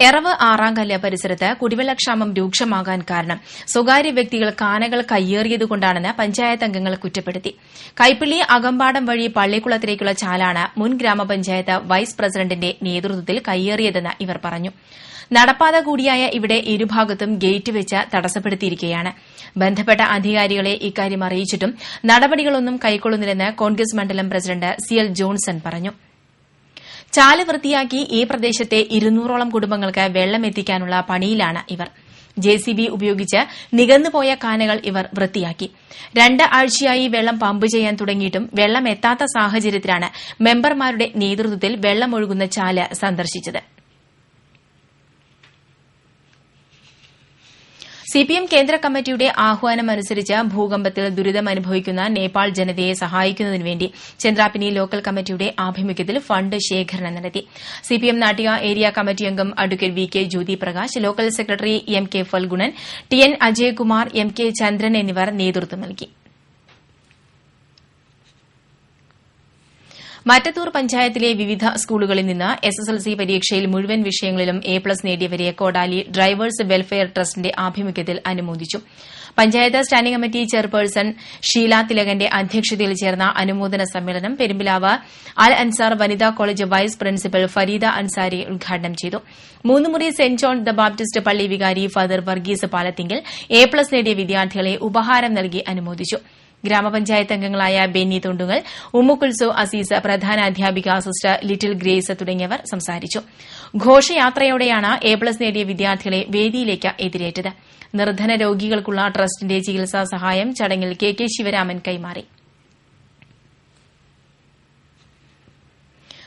എറവ് ആറാങ്കല്ല് പരിസരത്ത് കുടിവെള്ളക്ഷാമം രൂക്ഷമാകാൻ കാരണം സ്വകാര്യ വ്യക്തികൾ കാനകൾ കയ്യേറിയതുകൊണ്ടാണെന്ന് പഞ്ചായത്ത് അംഗങ്ങൾ കുറ്റപ്പെടുത്തി. കൈപ്പിള്ളി അകമ്പാടം വഴി പള്ളിക്കുളത്തിലേക്കുള്ള ചാലാണ് മുൻ ഗ്രാമപഞ്ചായത്ത് വൈസ് പ്രസിഡന്റിന്റെ നേതൃത്വത്തിൽ കയ്യേറിയതെന്ന് ഇവർ പറഞ്ഞു. നടപ്പാത കൂടിയായ ഇവിടെ ഇരുഭാഗത്തും ഗേറ്റ് വെച്ച് തടസ്സപ്പെടുത്തിയിരിക്കുകയാണ്. ബന്ധപ്പെട്ട അധികാരികളെ ഇക്കാര്യം അറിയിച്ചിട്ടും നടപടികളൊന്നും കൈക്കൊള്ളുന്നില്ലെന്ന് കോൺഗ്രസ് മണ്ഡലം പ്രസിഡന്റ് സി എൽ ജോൺസൺ പറഞ്ഞു. ചാൽ വൃത്തിയാക്കി ഈ പ്രദേശത്തെ ഇരുന്നൂറോളം കുടുംബങ്ങൾക്ക് വെള്ളം എത്തിക്കാനുള്ള പണിയിലാണ് ഇവർ. ജെ സി ബി ഉപയോഗിച്ച് നികന്നുപോയ കാനകൾ ഇവർ വൃത്തിയാക്കി. രണ്ട് ആഴ്ചയായി വെള്ളം പമ്പ് ചെയ്യാൻ തുടങ്ങിയിട്ടും വെള്ളം എത്താത്ത സാഹചര്യത്തിലാണ് മെമ്പർമാരുടെ നേതൃത്വത്തിൽ വെള്ളമൊഴുകുന്ന ചാൽ സന്ദർശിച്ചത്. സിപിഎം കേന്ദ്ര കമ്മിറ്റിയുടെ ആഹ്വാനമനുസരിച്ച് ഭൂകമ്പത്തിൽ ദുരിതമനുഭവിക്കുന്ന നേപ്പാൾ ജനതയെ സഹായിക്കുന്നതിനുവേണ്ടി ചന്ദ്രാപിനി ലോക്കൽ കമ്മിറ്റിയുടെ ആഭിമുഖ്യത്തിൽ ഫണ്ട് ശേഖരണം നടത്തി. സിപിഎം നാട്ടിക ഏരിയ കമ്മിറ്റി അംഗം advocate V K Jyothi Prakash local secretary M K Phalgunan T N Ajaykumar M K Chandran എന്നിവർ നേതൃത്വം നൽകി. മറ്റത്തൂർ പഞ്ചായത്തിലെ വിവിധ സ്കൂളുകളിൽ നിന്ന് എസ്എസ്എൽസി പരീക്ഷയിൽ മുഴുവൻ വിഷയങ്ങളിലും എ പ്ലസ് നേടിയവരെ കോടാലി ഡ്രൈവേഴ്സ് വെൽഫെയർ ട്രസ്റ്റിന്റെ ആഭിമുഖ്യത്തിൽ അനുമോദിച്ചു. Panchayat standing committee chairperson Sheela തിലകന്റെ അധ്യക്ഷതയിൽ ചേർന്ന അനുമോദന സമ്മേളനം പെരുമ്പിലാവ് അൽ അൻസാർ വനിതാ college vice principal Farida Ansari ഉദ്ഘാടനം ചെയ്തു. Moonnumuri saint John the Baptist പള്ളി വികാരി father Varghese Palathinkil A plus നേടിയ വിദ്യാർത്ഥികളെ ഉപഹാരം നൽകി അനുമോദിച്ചു. ഗ്രാമപഞ്ചായത്ത് അംഗങ്ങളായ ബെന്നി തൊണ്ടുങ്ങൽ ഉമ്മുക്കുൽസു അസീസ് പ്രധാന അധ്യാപിക സിസ്റ്റർ ലിറ്റിൽ ഗ്രേസ് തുടങ്ങിയവർ സംസാരിച്ചു. ഘോഷയാത്രയോടെയാണ് എ പ്ലസ് നേടിയ വിദ്യാർത്ഥികളെ വേദിയിലേക്ക് എതിരേറ്റത്. നിർധന രോഗികൾക്കുള്ള ട്രസ്റ്റിന്റെ ചികിത്സാ സഹായം ചടങ്ങിൽ കെ കെ ശിവരാമൻ കൈമാറി.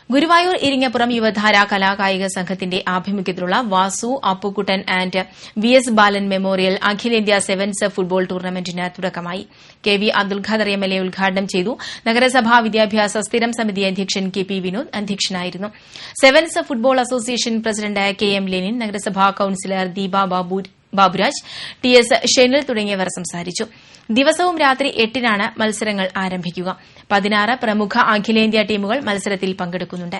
ഗുരുവായൂർ ഇരിങ്ങപ്പുറം യുവധാര കലാകായിക സംഘത്തിന്റെ ആഭിമുഖ്യത്തിലുള്ള Vasu Appukuttan and V S Balan memorial അഖിലേന്ത്യാ സെവൻസ് ഫുട്ബോൾ ടൂർണമെന്റിന് തുടക്കമായി. K V Abdul Khader M L A ഉദ്ഘാടനം ചെയ്തു. നഗരസഭാ വിദ്യാഭ്യാസ സ്ഥിരം സമിതി അധ്യക്ഷൻ കെ പി വിനോദ് അധ്യക്ഷനായിരുന്നു. Sevens football association president K M Lenin നഗരസഭാ councillor Deepa Babu Baburaj T S Shenil തുടങ്ങിയവർ സംസാരിച്ചു. ദിവസവും രാത്രി എട്ടിനാണ് മത്സരങ്ങൾ ആരംഭിക്കുക. പതിനാറ് പ്രമുഖ അഖിലേന്ത്യാ ടീമുകൾ മത്സരത്തിൽ പങ്കെടുക്കുന്നുണ്ട്.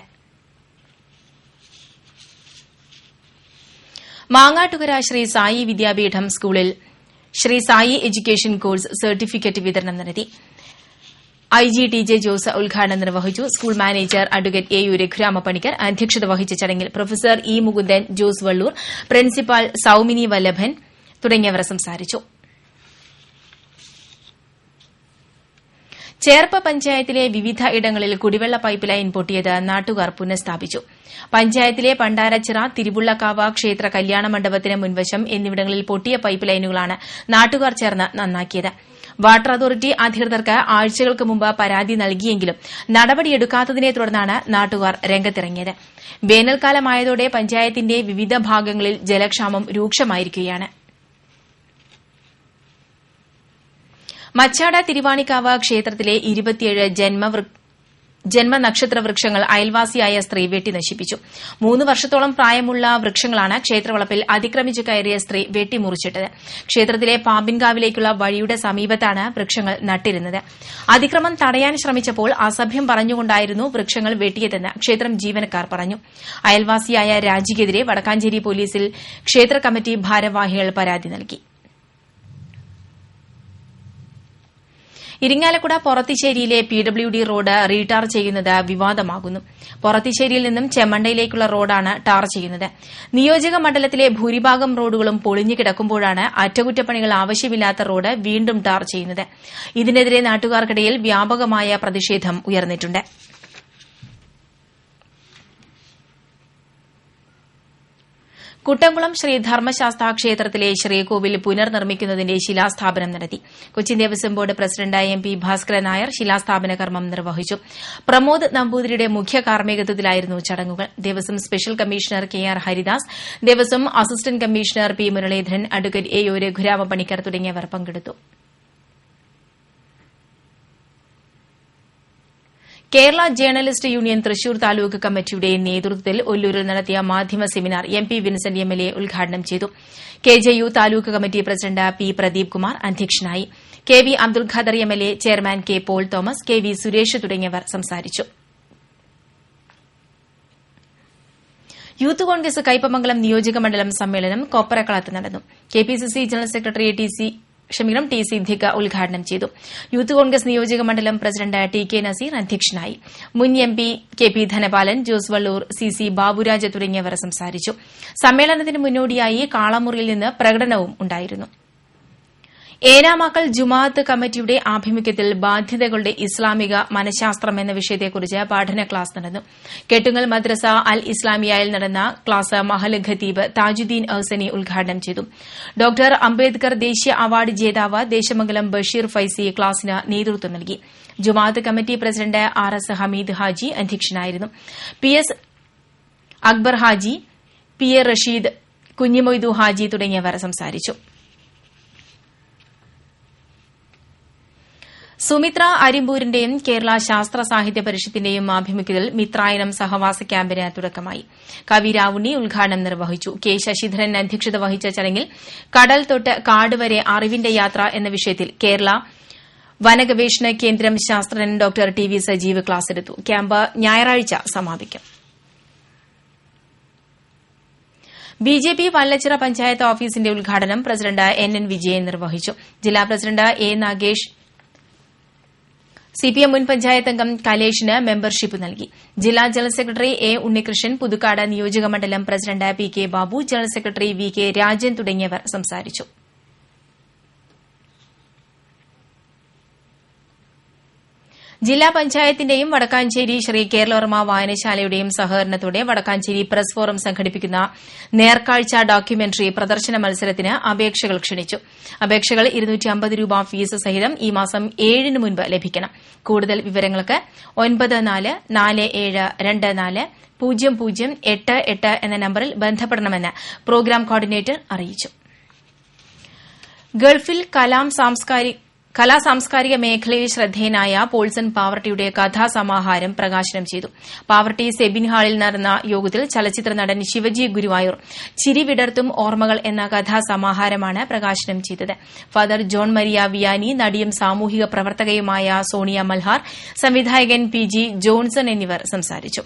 മാങ്ങാട്ടുകര ശ്രീ സായി വിദ്യാപീഠം സ്കൂളിൽ Shri Sai education course certificate വിതരണം നടത്തി. I G T J Jose ഉദ്ഘാടനം നിർവഹിച്ചു. School manager advocate A U Raghurama Panicker അധ്യക്ഷത വഹിച്ച ചടങ്ങിൽ professor E Mukundan Jose Valloor principal Soumini Vallabhan തുടങ്ങിയവർ സംസാരിച്ചു. ചേർപ്പ പഞ്ചായത്തിലെ വിവിധ ഇടങ്ങളിൽ കുടിവെള്ള പൈപ്പ് ലൈൻ പൊട്ടിയത് നാട്ടുകാർ പുനഃസ്ഥാപിച്ചു. പഞ്ചായത്തിലെ പണ്ടാരച്ചിറ തിരുവുള്ളക്കാവ ക്ഷേത്ര കല്യാണ മണ്ഡപത്തിന് മുൻവശം എന്നിവിടങ്ങളിൽ പൊട്ടിയ പൈപ്പ് ലൈനുകളാണ് നാട്ടുകാർ ചേർന്ന് നന്നാക്കിയത്. വാട്ടർ അതോറിറ്റി അധികൃതർക്ക് ആഴ്ചകൾക്ക് മുമ്പ് പരാതി നൽകിയെങ്കിലും നടപടിയെടുക്കാത്തതിനെ തുടർന്നാണ് നാട്ടുകാർ രംഗത്തിറങ്ങിയത്. വേനൽക്കാലമായതോടെ പഞ്ചായത്തിന്റെ വിവിധ ഭാഗങ്ങളിൽ ജലക്ഷാമം രൂക്ഷമായിരിക്കുകയാണ്. മച്ചാട് തിരുവാണിക്കാവ് ക്ഷേത്രത്തിലെ ഇരുപത്തിയേഴ് ജന്മ ജന്മനക്ഷത്ര വൃക്ഷങ്ങൾ അയൽവാസിയായ സ്ത്രീ വെട്ടി നശിപ്പിച്ചു മൂന്ന് വർഷത്തോളം പ്രായമുള്ള വൃക്ഷങ്ങളാണ് ക്ഷേത്രവളപ്പിൽ അതിക്രമിച്ചു കയറിയ സ്ത്രീ വെട്ടിമുറിച്ചിട്ടത്. ക്ഷേത്രത്തിലെ പാമ്പിൻകാവിലേക്കുള്ള വഴിയുടെ സമീപത്താണ് വൃക്ഷങ്ങൾ നട്ടിരുന്നത്. അതിക്രമം തടയാൻ ശ്രമിച്ചപ്പോൾ അസഭ്യം പറഞ്ഞുകൊണ്ടായിരുന്നു വൃക്ഷങ്ങൾ വെട്ടിയതെന്ന് ക്ഷേത്രം ജീവനക്കാർ പറഞ്ഞു. അയൽവാസിയായ രാജിക്കെതിരെ വടക്കാഞ്ചേരി പോലീസിൽ ക്ഷേത്ര കമ്മിറ്റി ഭാരവാഹികൾ പരാതി നൽകി. Irinjalakuda പൊറത്തിശ്ശേരിയിലെ P W D road retar ചെയ്യുന്നത് വിവാദമാകുന്നു. പൊറത്തിശ്ശേരിയിൽ നിന്നും ചെമ്മണ്ടയിലേക്കുള്ള റോഡാണ് ടാർ ചെയ്യുന്നത്. നിയോജക മണ്ഡലത്തിലെ ഭൂരിഭാഗം റോഡുകളും പൊളിഞ്ഞു കിടക്കുമ്പോഴാണ് അറ്റകുറ്റപ്പണികൾ ആവശ്യമില്ലാത്ത റോഡ് വീണ്ടും ടാർ ചെയ്യുന്നത്. ഇതിനെതിരെ നാട്ടുകാർക്കിടയിൽ വ്യാപകമായ പ്രതിഷേധം ഉയർന്നിട്ടുണ്ട്. കുട്ടംകുളം ശ്രീ ധർമ്മശാസ്ത്ര ക്ഷേത്രത്തിലെ ശ്രീകോവിൽ പുനർനിർമ്മിക്കുന്നതിന്റെ ശിലാസ്ഥാപനം നടത്തി. കൊച്ചിൻ ദേവസ്വം ബോർഡ് പ്രസിഡന്റായ എം പി ഭാസ്കരൻ നായർ ശിലാസ്ഥാപന കർമ്മം നിർവഹിച്ചു. പ്രമോദ് നമ്പൂതിരിയുടെ മുഖ്യ കാർമ്മികത്വത്തിലായിരുന്നു ചടങ്ങുകൾ. Devaswom special commissioner K R Haridas Devaswom assistant commissioner P Muraleedharan advocate A O Raghurama Panicker തുടങ്ങിയവർ പങ്കെടുത്തു. കേരള ജേർണലിസ്റ്റ് യൂണിയൻ തൃശൂർ താലൂക്ക് കമ്മിറ്റിയുടെ നേതൃത്വത്തിൽ ഒല്ലൂരിൽ നടത്തിയ മാധ്യമ seminar M P Vincent M L A ഉദ്ഘാടനം ചെയ്തു. K J U taluk committee president P Pradeep Kumar അധ്യക്ഷനായി. K V Abdul Khader M L A chairman K Paul Thomas K V Suresh തുടങ്ങിയവർ സംസാരിച്ചു. യൂത്ത് കോൺഗ്രസ് കൈപ്പമംഗലം നിയോജക മണ്ഡലം സമ്മേളനം കോപ്പറക്കളത്ത് നടന്നു. KPCC general secretary T C ക്ഷമിക്കണം ടി സിദ്ദിഖ ഉദ്ഘാടനം ചെയ്തു. യൂത്ത് കോൺഗ്രസ് നിയോജക മണ്ഡലം പ്രസിഡന്റ് ടി കെ നസീർ അധ്യക്ഷനായി. മുൻ M P K P Dhanapalan Jose Valloor C C Baburaj തുടങ്ങിയവർ സംസാരിച്ചു. സമ്മേളനത്തിന് മുന്നോടിയായി കാളമുറിയിൽ നിന്ന് പ്രകടനവും ഉണ്ടായിരുന്നു. ഏനാമാക്കൽ ജുമാഅത്ത് കമ്മിറ്റിയുടെ ആഭിമുഖ്യത്തിൽ ബാധ്യതകളുടെ ഇസ്ലാമിക മനഃശാസ്ത്രം എന്ന വിഷയത്തെക്കുറിച്ച് പഠന ക്ലാസ് നടന്നു. കെട്ടുങ്ങൽ മദ്രസ അൽ ഇസ്ലാമിയയിൽ നടന്ന ക്ലാസ് മഹൽ ഖത്തീബ് താജുദ്ദീൻ അഹ്സനി ഉദ്ഘാടനം ചെയ്തു. ഡോക്ടർ അംബേദ്കർ ദേശീയ അവാർഡ് ജേതാവ് ദേശമംഗലം ബഷീർ ഫൈസി ക്ലാസിന് നേതൃത്വം നൽകി. Jumaath committee president R S Hameed Haji അധ്യക്ഷനായിരുന്നു. P S Akbar Haji P A Rasheed Kunhimoidu Haji തുടങ്ങിയവർ സംസാരിച്ചു. സുമിത്ര അരിമ്പൂരിന്റെയും കേരള ശാസ്ത്ര സാഹിത്യ പരിഷത്തിന്റെയും ആഭിമുഖ്യത്തിൽ മിത്രായനം സഹവാസ ക്യാമ്പിന് തുടക്കമായി. കവി രാവുണ്ണി ഉദ്ഘാടനം നിർവഹിച്ചു. കെ ശശിധരൻ അധ്യക്ഷത വഹിച്ച ചടങ്ങിൽ കടൽ തൊട്ട് കാട് വരെ അറിവിന്റെ യാത്ര എന്ന വിഷയത്തിൽ കേരള വനഗവേഷണ കേന്ദ്രം ശാസ്ത്രജ്ഞൻ doctor T V Sajeev class എടുത്തു ക്യാമ്പ് ഞായറാഴ്ച സമാപിക്കും. B J P Vallachira panchayat ഓഫീസിന്റെ ഉദ്ഘാടനം പ്രസിഡന്റ് എൻ എൻ വിജയൻ നിർവഹിച്ചു. ജില്ലാ പ്രസിഡന്റ് എ നാഗേഷ് സിപിഎം മുൻ പഞ്ചായത്ത് അംഗം കലേഷിന് മെമ്പർഷിപ്പ് നൽകി. ജില്ലാ general secretary A Unnikrishnan Puthukkad നിയോജക മണ്ഡലം president P K Babu general secretary V K Rajan തുടങ്ങിയവർ സംസാരിച്ചു. ജില്ലാ പഞ്ചായത്തിന്റെയും വടക്കാഞ്ചേരി ശ്രീ കേരളവർമ്മ വായനശാലയുടെയും സഹകരണത്തോടെ വടക്കാഞ്ചേരി പ്രസ് ഫോറം സംഘടിപ്പിക്കുന്ന നേർക്കാഴ്ച ഡോക്യുമെന്ററി പ്രദർശന മത്സരത്തിന് അപേക്ഷകൾ ക്ഷണിച്ചു. അപേക്ഷകൾ രൂപ ഫീസ് സഹിതം ഈ മാസം ഏഴിന് മുൻപ് ലഭിക്കണം. കൂടുതൽ വിവരങ്ങൾക്ക് ഒൻപത് നാല് നാല് ഏഴ് രണ്ട് നാല് പൂജ്യം പൂജ്യം എട്ട് എട്ട് എന്ന നമ്പറിൽ ബന്ധപ്പെടണമെന്ന് പ്രോഗ്രാം കോർഡിനേറ്റർ അറിയിച്ചു. ഗൾഫിൽ കലാം സാംസ്കാരിക കലാ സാംസ്കാരിക മേഖലയിൽ ശ്രദ്ധേയനായ പോൾസൺ പാവർട്ടിയുടെ കഥാസമാഹാരം പ്രകാശനം ചെയ്തു. പാവർട്ടി സെബിൻ ഹാളിൽ നടന്ന യോഗത്തിൽ ചലച്ചിത്ര നടൻ ശിവജി ഗുരുവായൂർ ചിരി വിടർത്തും ഓർമ്മകൾ എന്ന കഥാസമാഹാരമാണ് പ്രകാശനം ചെയ്തത്. ഫാദർ ജോൺ മരിയ വിയാനി നടിയും സാമൂഹിക പ്രവർത്തകയുമായ സോണിയ മൽഹാർ സംവിധായകൻ പി ജി ജോൺസൺ എന്നിവർ സംസാരിച്ചു.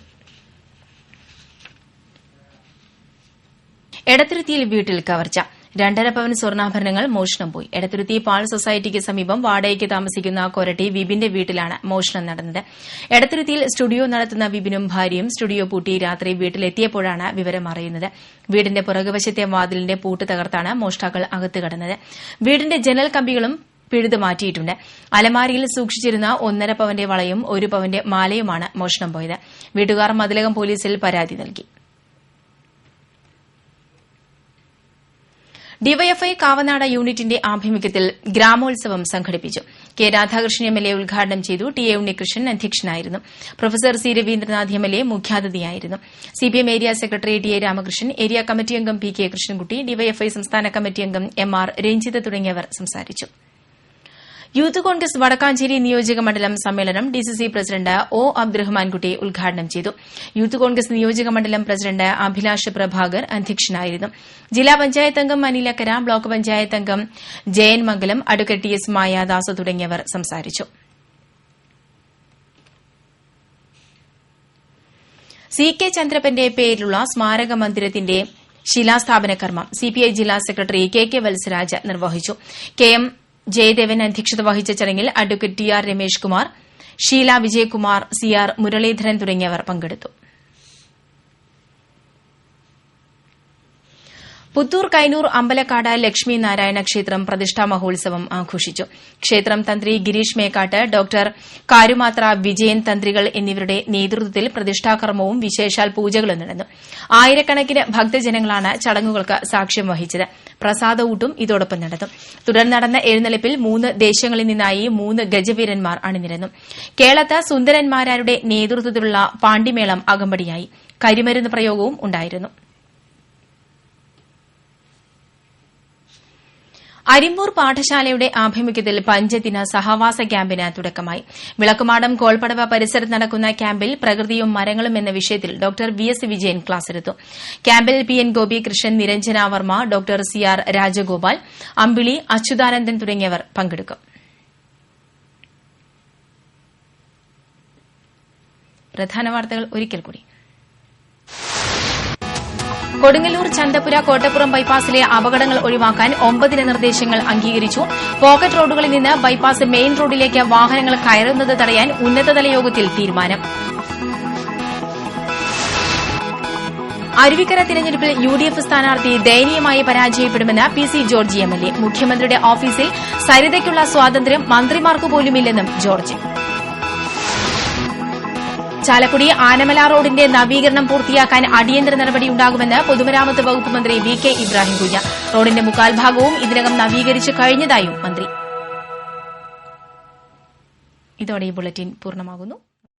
എടത്തിരുത്തിയിൽ വീട്ടിൽ കവർച്ച. രണ്ടര പവൻ സ്വർണാഭരണങ്ങൾ മോഷണം പോയി. എടത്തുരുത്തി പാൾ സൊസൈറ്റിക്ക് സമീപം വാടകയ്ക്ക് താമസിക്കുന്ന കൊരട്ടി വിപിന്റെ വീട്ടിലാണ് മോഷണം നടന്നത്. എടത്തുരുത്തിയിൽ സ്റ്റുഡിയോ നടത്തുന്ന വിബിനും ഭാര്യയും സ്റ്റുഡിയോ പൂട്ടി രാത്രി വീട്ടിലെത്തിയപ്പോഴാണ് വിവരം അറിയുന്നത്. വീടിന്റെ പുറകുവശത്തെ വാതിലിന്റെ പൂട്ട് തകർത്താണ് മോഷ്ടാക്കൾ അകത്ത് കടന്നത്. വീടിന്റെ ജനൽ കമ്പികളും പിഴുതു മാറ്റിയിട്ടുണ്ട്. അലമാരിയിൽ സൂക്ഷിച്ചിരുന്ന ഒന്നര പവന്റെ വളയും ഒരു പവന്റെ മാലയുമാണ് മോഷണം പോയത്. വീട്ടുകാർ മതിലകം പോലീസിൽ പരാതി നൽകി. ഡിവൈഎഫ്ഐ കാവനാട് യൂണിറ്റിന്റെ ആഭിമുഖ്യത്തിൽ ഗ്രാമോത്സവം സംഘടിപ്പിച്ചു. K Radhakrishnan M L A ഉദ്ഘാടനം ചെയ്തു. ടി എ ഉണ്ണികൃഷ്ണൻ അധ്യക്ഷനായിരുന്നു. Professor C Raveendranath M L A മുഖ്യാതിഥിയായിരുന്നു. CPM area secretary T A Ramakrishnan area committee അംഗം പി കെ കൃഷ്ണൻകുട്ടി ഡിവൈഎഫ്ഐ സംസ്ഥാന കമ്മിറ്റി അംഗം എം ആർ രഞ്ജിത്ത് തുടങ്ങിയവർ സംസാരിച്ചു. യൂത്ത് കോൺഗ്രസ് വടക്കാഞ്ചേരി നിയോജക മണ്ഡലം സമ്മേളനം ഡിസിസി പ്രസിഡന്റ് ഒ അബ്ദുറഹ്മാൻകുട്ടി ഉദ്ഘാടനം ചെയ്തു. യൂത്ത് കോൺഗ്രസ് നിയോജക മണ്ഡലം പ്രസിഡന്റ് അഭിലാഷ് പ്രഭാകർ അധ്യക്ഷനായിരുന്നു. ജില്ലാ പഞ്ചായത്ത് അംഗം അനിലക്കര ബ്ലോക്ക് പഞ്ചായത്ത് അംഗം Jayan Mangalam advocate T S Mayadas തുടങ്ങിയവർ സംസാരിച്ചു. സി കെ ചന്ദ്രപ്പന്റെ പേരിലുള്ള സ്മാരക മന്ദിരത്തിന്റെ ശിലാസ്ഥാപന കർമ്മം സിപിഐ ജില്ലാ സെക്രട്ടറി കെ കെ വത്സരാജ് നിർവഹിച്ചു. കെ എം ജയദേവൻ അധ്യക്ഷത വഹിച്ച ചടങ്ങിൽ advocate T R Ramesh Kumar Sheela Vijayakumar C R Muraleedharan തുടങ്ങിയവർ പങ്കെടുത്തു. പുത്തൂർ കൈനൂർ അമ്പലക്കാട് ലക്ഷ്മി നാരായണ ക്ഷേത്രം പ്രതിഷ്ഠാ മഹോത്സവം ആഘോഷിച്ചു. ക്ഷേത്രം തന്ത്രി ഗിരീഷ് മേക്കാട്ട് ഡോക്ടർ കാരുമാത്ര വിജയൻ തന്ത്രികൾ എന്നിവരുടെ നേതൃത്വത്തിൽ പ്രതിഷ്ഠാകർമ്മവും വിശേഷാൽ പൂജകളും നടന്നു. ആയിരക്കണക്കിന് ഭക്തജനങ്ങളാണ് ചടങ്ങുകൾക്ക് സാക്ഷ്യം വഹിച്ചത്. പ്രസാദവൂട്ടും ഇതോടൊപ്പം നടന്നു. തുടർന്ന് നടന്ന എഴുന്നള്ളിപ്പിൽ മൂന്ന് ദേശങ്ങളിൽ നിന്നായി മൂന്ന് ഗജവീരന്മാർ അണിനിരന്നു. കേളത്ത് സുന്ദരന്മാരുടെ നേതൃത്വത്തിലുള്ള പാണ്ടിമേളം അകമ്പടിയായി. കരിമരുന്ന് പ്രയോഗവും ഉണ്ടായിരുന്നു. അരിമ്പൂർ പാഠശാലയുടെ ആഭിമുഖ്യത്തിൽ പഞ്ചദിന സഹവാസ ക്യാമ്പിന് തുടക്കമായി. വിളക്കുമാടം കോൾപ്പടവ പരിസരത്ത് നടക്കുന്ന ക്യാമ്പിൽ പ്രകൃതിയും മരങ്ങളും എന്ന വിഷയത്തിൽ ഡോക്ടർ വി എസ് വിജയൻ ക്ലാസ്സെടുത്തു ക്യാമ്പിൽ P N Gopikrishnan Niranjana Varma doctor C R Rajagopal Ambili Achuthanandan തുടങ്ങിയവർ പങ്കെടുക്കും. പ്രധാന വാർത്തകൾ ഒരിക്കൽ കൂടി. കൊടുങ്ങല്ലൂർ ചന്തപുര കോട്ടപ്പുറം ബൈപ്പാസിലെ അപകടങ്ങൾ ഒഴിവാക്കാൻ ഒമ്പതിന് നിർദ്ദേശങ്ങൾ അംഗീകരിച്ചു. പോക്കറ്റ് റോഡുകളിൽ നിന്ന് ബൈപ്പാസ് മെയിൻ റോഡിലേക്ക് വാഹനങ്ങൾ കയറുന്നത് തടയാൻ ഉന്നതതല യോഗത്തിൽ തീരുമാനം. അരുവിക്കര തിരഞ്ഞെടുപ്പിൽ യു ഡി എഫ് സ്ഥാനാർത്ഥി ദയനീയമായി പരാജയപ്പെടുമെന്ന് P C George M L A. മുഖ്യമന്ത്രിയുടെ ഓഫീസിൽ സരിതയ്ക്കുള്ള സ്വാതന്ത്ര്യം മന്ത്രിമാർക്ക് പോലുമില്ലെന്നും ജോർജ്. ചാലക്കുടി ആനമല റോഡിന്റെ നവീകരണം പൂർത്തിയാക്കാൻ അടിയന്തര നടപടിയുണ്ടാകുമെന്ന് പൊതുമരാമത്ത് വകുപ്പ് മന്ത്രി വി കെ ഇബ്രാഹിം കുഞ്ഞ. റോഡിന്റെ മുക്കാൽ ഭാഗവും ഇതിനകം നവീകരിച്ചു കഴിഞ്ഞതായും മന്ത്രി. ഇതോടെ ഈ ബുള്ളറ്റിൻ പൂർണമാകുന്നു.